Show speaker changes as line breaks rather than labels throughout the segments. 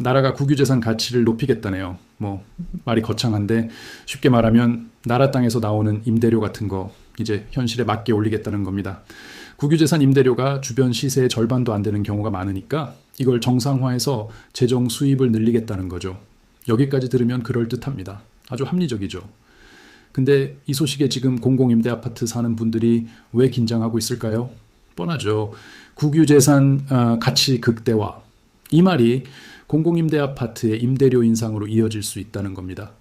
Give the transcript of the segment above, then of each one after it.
나라가 국유재산 가치를 높이겠다네요. 뭐 말이 거창한데 쉽게 말하면 나라 땅에서 나오는 임대료 같은 거 이제 현실에 맞게 올리겠다는 겁니다. 국유재산 임대료가 주변 시세의 절반도 안 되는 경우가 많으니까 이걸 정상화해서 재정 수입을 늘리겠다는 거죠. 여기까지 들으면 그럴듯합니다. 아주 합리적이죠. 근데 이 소식에 지금 공공임대 아파트 사는 분들이 왜 긴장하고 있을까요? 뻔하죠. 국유재산 아, 가치 극대화. 이 말이 공공임대 아파트의 임대료 인상으로 이어질 수 있다는 겁니다.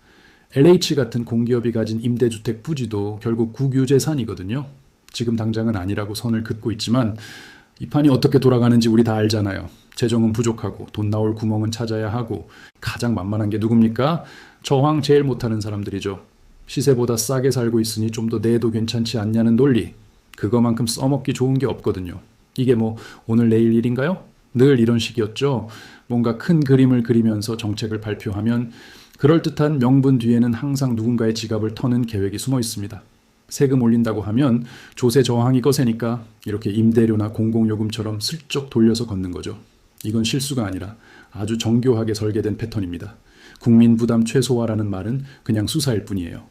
LH 같은 공기업이 가진 임대주택 부지도 결국 국유재산이거든요. 지금 당장은 아니라고 선을 긋고 있지만 이 판이 어떻게 돌아가는지 우리 다 알잖아요. 재정은 부족하고 돈 나올 구멍은 찾아야 하고 가장 만만한 게 누굽니까? 저항 제일 못하는 사람들이죠. 시세보다 싸게 살고 있으니 좀 더 내도 괜찮지 않냐는 논리. 그거만큼 써먹기 좋은 게 없거든요. 이게 뭐 오늘 내일 일인가요? 늘 이런 식이었죠. 뭔가 큰 그림을 그리면서 정책을 발표하면 그럴듯한 명분 뒤에는 항상 누군가의 지갑을 터는 계획이 숨어 있습니다. 세금 올린다고 하면 조세 저항이 거세니까 이렇게 임대료나 공공요금처럼 슬쩍 돌려서 걷는 거죠. 이건 실수가 아니라 아주 정교하게 설계된 패턴입니다. 국민 부담 최소화라는 말은 그냥 수사일 뿐이에요.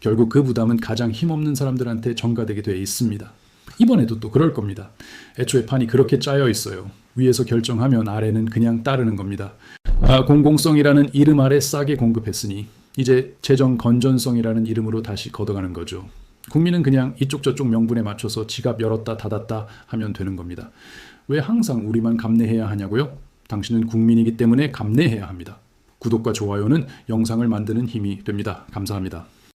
결국 그 부담은 가장 힘없는 사람들한테 전가되게 돼 있습니다. 이번에도 또 그럴 겁니다. 애초에 판이 그렇게 짜여 있어요. 위에서 결정하면 아래는 그냥 따르는 겁니다. 아, 공공성이라는 이름 아래 싸게 공급했으니 이제 재정 건전성이라는 이름으로 다시 걷어가는 거죠. 국민은 그냥 이쪽 저쪽 명분에 맞춰서 지갑 열었다 닫았다 하면 되는 겁니다. 왜 항상 우리만 감내해야 하냐고요? 당신은 국민이기 때문에 감내해야 합니다. 구독과 좋아요는 영상을 만드는 힘이 됩니다. 감사합니다.